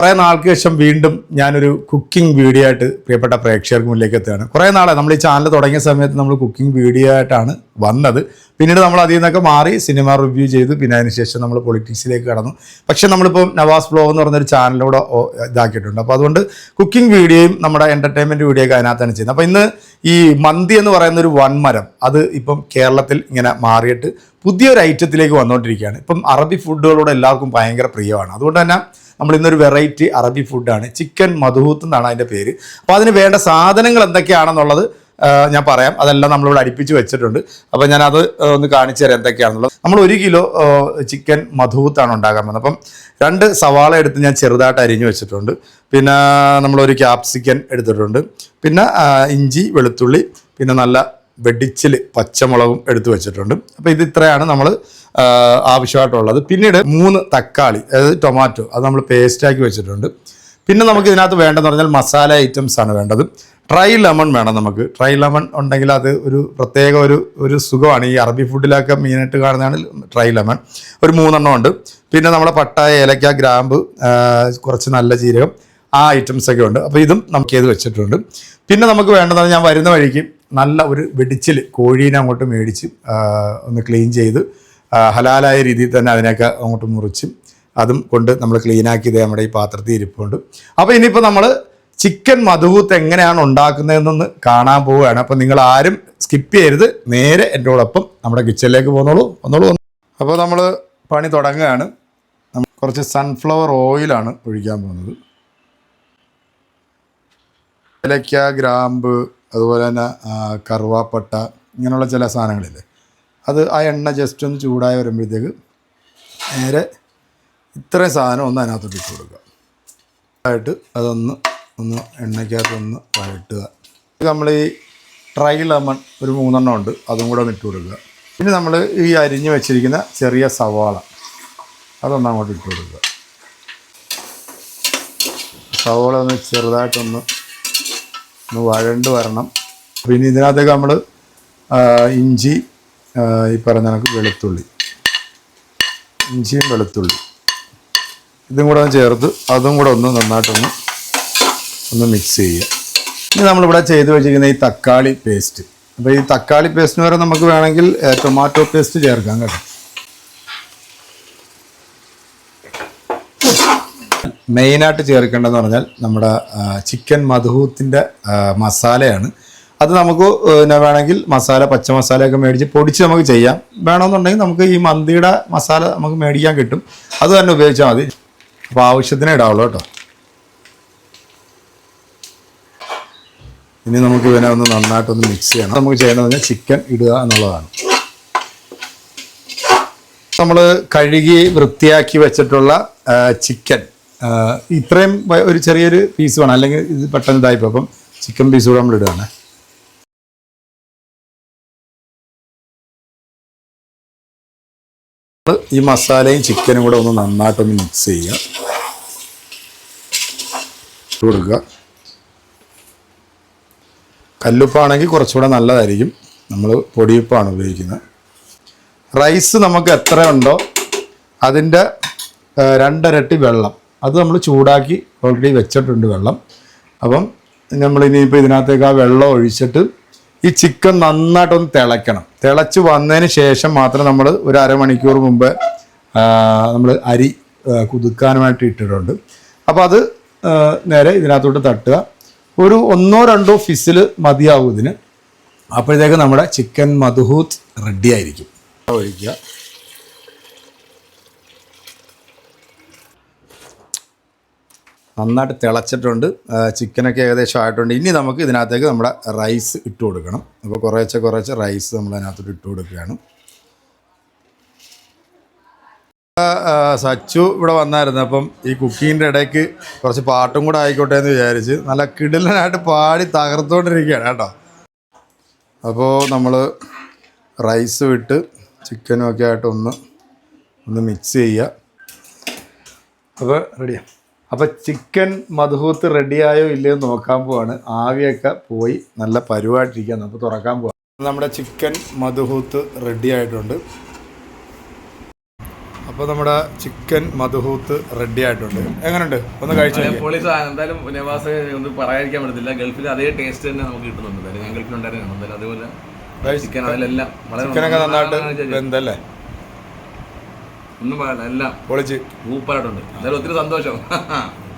കുറേ നാൾക്ക് ശേഷം വീണ്ടും ഞാനൊരു കുക്കിംഗ് വീഡിയോ ആയിട്ട് പ്രിയപ്പെട്ട പ്രേക്ഷകർക്ക് മുന്നിലേക്ക് എത്തുകയാണ്. കുറേ നാളെ നമ്മൾ ഈ ചാനൽ തുടങ്ങിയ സമയത്ത് നമ്മൾ കുക്കിംഗ് വീഡിയോ ആയിട്ടാണ് വന്നത്. പിന്നീട് നമ്മൾ അതിൽ നിന്നൊക്കെ മാറി സിനിമ റിവ്യൂ ചെയ്തു. പിന്നെ അതിനുശേഷം നമ്മൾ പൊളിറ്റിക്സിലേക്ക് കടന്നു. പക്ഷെ നമ്മളിപ്പോൾ നവാസ് ബ്ലോഗ് എന്ന് പറഞ്ഞൊരു ചാനലിലൂടെ ഇതാക്കിയിട്ടുണ്ട്. അപ്പോൾ അതുകൊണ്ട് കുക്കിംഗ് വീഡിയോയും നമ്മുടെ എന്റർടൈൻമെന്റ് വീഡിയോ ഒക്കെ അതിനകത്താണ് ചെയ്യുന്നത്. അപ്പോൾ ഇന്ന് ഈ മന്തി എന്ന് പറയുന്ന ഒരു വൻമരം അത് ഇപ്പം കേരളത്തിൽ ഇങ്ങനെ മാറിയിട്ട് പുതിയൊരു ഐറ്റത്തിലേക്ക് വന്നുകൊണ്ടിരിക്കുകയാണ് ഇപ്പം അറബി ഫുഡുകളോട് എല്ലാവർക്കും ഭയങ്കര പ്രിയമാണ്. അതുകൊണ്ട് തന്നെ നമ്മൾ ഇന്നൊരു വെറൈറ്റി അറബി ഫുഡാണ് ചിക്കൻ മധുഹൂത്ത് എന്നാണ് അതിന്റെ പേര്. അപ്പോൾ അതിന് വേണ്ട സാധനങ്ങൾ എന്തൊക്കെയാണെന്നുള്ളത് ഞാൻ പറയാം. അതെല്ലാം നമ്മളിവിടെ അടുപ്പിച്ച് വെച്ചിട്ടുണ്ട്. അപ്പോൾ ഞാൻ അത് ഒന്ന് കാണിച്ചു തരാം എന്തൊക്കെയാണെന്നുള്ളത്. നമ്മൾ ഒരു കിലോ ചിക്കൻ മധുഹൂത്താണ് ഉണ്ടാക്കാൻ പോകുന്നത്. അപ്പം രണ്ട് സവാള എടുത്ത് ഞാൻ ചെറുതായിട്ട് അരിഞ്ഞു വെച്ചിട്ടുണ്ട്. പിന്നെ നമ്മളൊരു ക്യാപ്സിക്കൻ എടുത്തിട്ടുണ്ട്. പിന്നെ ഇഞ്ചി വെളുത്തുള്ളി പിന്നെ നല്ല വെടിച്ചിൽ പച്ചമുളകും എടുത്തു വെച്ചിട്ടുണ്ട്. അപ്പോൾ ഇത് ഇത്രയാണ് നമ്മൾ ആവശ്യമായിട്ടുള്ളത്. പിന്നീട് മൂന്ന് തക്കാളി അതായത് ടൊമാറ്റോ അത് നമ്മൾ പേസ്റ്റാക്കി വെച്ചിട്ടുണ്ട്. പിന്നെ നമുക്ക് ഇതിനകത്ത് വേണ്ടതെന്ന് പറഞ്ഞാൽ മസാല ഐറ്റംസ് ആണ് വേണ്ടത്. ട്രൈ ലെമൺ വേണം നമുക്ക്. ട്രൈ ലെമൺ ഉണ്ടെങ്കിൽ അത് ഒരു പ്രത്യേക ഒരു ഒരു സുഖമാണ്. ഈ അറബി ഫുഡിലൊക്കെ മെയിനായിട്ട് കാണുന്നതാണ് ട്രൈ ലെമൺ ഒരു മൂന്നെണ്ണം ഉണ്ട്. പിന്നെ നമ്മുടെ പട്ടായ ഏലക്ക ഗ്രാമ്പ് കുറച്ച് നല്ല ജീരകം ആ ഐറ്റംസ് ഒക്കെ ഉണ്ട്. അപ്പോൾ ഇതും നമുക്ക് ചെയ്ത് വെച്ചിട്ടുണ്ട്. പിന്നെ നമുക്ക് വേണ്ടതെന്ന് ഞാൻ വരുന്ന വഴിക്ക് നല്ല ഒരു വെടിച്ചിൽ കോഴീനെ അങ്ങോട്ട് മേടിച്ച് ഒന്ന് ക്ലീൻ ചെയ്ത് ഹലാലായ രീതിയിൽ തന്നെ അതിനൊക്കെ അങ്ങോട്ട് മുറിച്ച് അതും കൊണ്ട് നമ്മൾ ക്ലീനാക്കി ഇത് നമ്മുടെ ഈ പാത്രത്തിൽ ഇരിപ്പുണ്ട്. അപ്പോൾ ഇനിയിപ്പോൾ നമ്മൾ ചിക്കൻ മധുഹൂത്ത് എങ്ങനെയാണ് ഉണ്ടാക്കുന്നതെന്നൊന്ന് കാണാൻ പോവുകയാണ്. അപ്പോൾ നിങ്ങൾ ആരും സ്കിപ്പ് ചെയ്യരുത്. നേരെ എന്നോടൊപ്പം നമ്മുടെ കിച്ചണിലേക്ക് പോന്നോളൂ വന്നോളൂ അപ്പോൾ നമ്മൾ പണി തുടങ്ങുകയാണ്. കുറച്ച് സൺഫ്ലവർ ഓയിലാണ് ഒഴിക്കാൻ പോകുന്നത്. ഏലക്ക ഗ്രാമ്പ് അതുപോലെ തന്നെ കറുവാപ്പട്ട ഇങ്ങനെയുള്ള ചില സാധനങ്ങളില്ലേ. അത് ആ എണ്ണ ജസ്റ്റ് ഒന്ന് ചൂടായി വരുമ്പോഴത്തേക്ക് നേരെ ഇത്രയും സാധനം ഒന്ന് അതിനകത്തോട്ട് ഇട്ട് കൊടുക്കുക. ആയിട്ട് അതൊന്ന് ഒന്ന് എണ്ണയ്ക്കകത്തൊന്ന് വഴട്ടുക നമ്മൾ ഈ ഡ്രൈ ലെമൺ ഒരു മൂന്നെണ്ണം ഉണ്ട് അതും കൂടെ ഒന്ന് ഇട്ട് കൊടുക്കുക. പിന്നെ നമ്മൾ ഈ അരിഞ്ഞ് വെച്ചിരിക്കുന്ന ചെറിയ സവാള അതൊന്ന് അങ്ങോട്ട് ഇട്ട് കൊടുക്കുക. സവാള ഒന്ന് ചെറുതായിട്ടൊന്ന് ഒന്ന് വഴണ്ട് വരണം. പിന്നെ ഇതിനകത്തേക്ക് നമ്മൾ ഇഞ്ചി ഈ പറഞ്ഞ കണക്ക് വെളുത്തുള്ളി. ഇഞ്ചിയും വെളുത്തുള്ളി. ഇതും കൂടെ ചേർത്ത് അതും കൂടെ ഒന്ന് നന്നായിട്ടൊന്ന് ഒന്ന് മിക്സ് ചെയ്യുക. ഇനി നമ്മളിവിടെ ചെയ്ത് വെച്ചിരിക്കുന്ന ഈ തക്കാളി പേസ്റ്റ് അപ്പോൾ ഈ തക്കാളി പേസ്റ്റിന് വരെ നമുക്ക് വേണമെങ്കിൽ ടൊമാറ്റോ പേസ്റ്റ് ചേർക്കാം കേട്ടോ. മെയിനായിട്ട് ചേർക്കേണ്ടതെന്ന് പറഞ്ഞാൽ നമ്മുടെ ചിക്കൻ മധുഹൂത്തിന്റെ മസാലയാണ്. അത് നമുക്ക് പിന്നെ വേണമെങ്കിൽ മസാല പച്ച മസാലയൊക്കെ മേടിച്ച് പൊടിച്ച് നമുക്ക് ചെയ്യാം. വേണമെന്നുണ്ടെങ്കിൽ നമുക്ക് ഈ മന്തിയുടെ മസാല നമുക്ക് മേടിക്കാൻ കിട്ടും. അത് തന്നെ ഉപയോഗിച്ചാൽ മതി. അപ്പോൾ ആവശ്യത്തിനേ ഇടാവുള്ളൂ കേട്ടോ. ഇനി നമുക്ക് ഇവനെ ഒന്ന് നന്നായിട്ടൊന്ന് മിക്സ് ചെയ്യണം. നമുക്ക് ചെയ്യേണ്ടത് പറഞ്ഞാൽ ചിക്കൻ ഇടുക എന്നുള്ളതാണ്. നമ്മൾ കഴുകി വൃത്തിയാക്കി വെച്ചിട്ടുള്ള ചിക്കൻ. ഇത്രയും ഒരു ചെറിയൊരു പീസ് വേണം. അല്ലെങ്കിൽ ഇത് പെട്ടെന്ന് ഇതായിപ്പോ അപ്പം ചിക്കൻ പീസ് കൂടെ നമ്മൾ ഇടുകയാണ്. ഈ മസാലയും ചിക്കനും കൂടെ ഒന്ന് നന്നായിട്ടൊന്ന് മിക്സ് ചെയ്യുക. കൊടുക്കുക. കല്ലുപ്പാണെങ്കിൽ കുറച്ചുകൂടെ നല്ലതായിരിക്കും. നമ്മൾ പൊടിയുപ്പാണ് ഉപയോഗിക്കുന്നത്. റൈസ് നമുക്ക് എത്ര ഉണ്ടോ അതിന്റെ രണ്ടരട്ടി വെള്ളം. അത് നമ്മൾ ചൂടാക്കി ഓൾറെഡി വെച്ചിട്ടുണ്ട് വെള്ളം. അപ്പം നമ്മൾ ഇനിയിപ്പോൾ ഇതിനകത്തേക്ക് ആ വെള്ളം ഒഴിച്ചിട്ട് ഈ ചിക്കൻ നന്നായിട്ടൊന്ന് തിളയ്ക്കണം. തിളച്ച് വന്നതിന് ശേഷം മാത്രം നമ്മൾ ഒരു അരമണിക്കൂർ മുമ്പ് നമ്മൾ അരി കുതുക്കാനുമായിട്ട് ഇട്ടിട്ടുണ്ട്. അപ്പോൾ അത് നേരെ ഇതിനകത്തോട്ട് തട്ടുക. ഒരു ഒന്നോ രണ്ടോ ഫിസിൽ മതിയാവും ഇതിന്. അപ്പോഴത്തേക്ക് നമ്മുടെ ചിക്കൻ മധുഹൂത്ത് റെഡി ആയിരിക്കും. ഒഴിക്കുക. നന്നായിട്ട് തിളച്ചിട്ടുണ്ട്. ചിക്കനൊക്കെ ഏകദേശം ആയിട്ടുണ്ട്. ഇനി നമുക്ക് ഇതിനകത്തേക്ക് നമ്മുടെ റൈസ് ഇട്ട് കൊടുക്കണം. അപ്പോൾ കുറേശ്ശെ കുറേശ്ശെ റൈസ് നമ്മൾ അതിനകത്തോട്ട് ഇട്ട് കൊടുക്കുകയാണ്. സച്ചു ഇവിടെ വന്നായിരുന്നു. അപ്പം ഈ കുക്കിങ്ങിന്റെ ഇടയ്ക്ക് കുറച്ച് പാട്ടും കൂടെ ആയിക്കോട്ടെ എന്ന് വിചാരിച്ച് നല്ല കിടിലനായിട്ട് പാടി തകർത്തുകൊണ്ടിരിക്കുകയാണ് കേട്ടോ. അപ്പോൾ നമ്മൾ റൈസ് വിട്ട് ചിക്കനും ഒക്കെ ആയിട്ട് ഒന്ന് ഒന്ന് മിക്സ് ചെയ്യുക. അപ്പോൾ റെഡിയാണ് അപ്പോൾ ചിക്കൻ മധുഹൂത്ത് റെഡിയായോ ഇല്ലയോ നോക്കാൻ പോവാണ്. ആവിയൊക്കെ പോയി നല്ല പരിപാടിയിരിക്കുകയാണ് അപ്പോൾ തുറക്കാൻ പോവാം. നമ്മുടെ ചിക്കൻ മധുഹൂത്ത് റെഡി ആയിട്ടുണ്ട്. അപ്പോൾ നമ്മുടെ ചിക്കൻ മധുഹൂത്ത് റെഡി ആയിട്ടുണ്ട്. എങ്ങനെയുണ്ട് ഒന്ന് കഴിച്ചു പൊളി സാധനം. എന്തായാലും നവാസ് ഒന്നും പറയാതിരിക്കാൻ പറ്റത്തില്ല. ഗൾഫിൽ അതേ ടേസ്റ്റ് തന്നെ നമുക്ക് കിട്ടുന്നുണ്ട്. ഞാൻ ഗൾഫിലുണ്ടായിരുന്നു അതുപോലെ ചിക്കൻ അതിലെല്ലാം വളരെ ചിക്കനൊക്കെ നന്നായിട്ട് നന്നായിട്ട് വെന്തല്ലേ? ഒന്നും പറയാനില്ല എല്ലാം പൊളിച്ച്. സൂപ്പറായിട്ടുണ്ട്. എന്തായാലും ഒത്തിരി സന്തോഷം.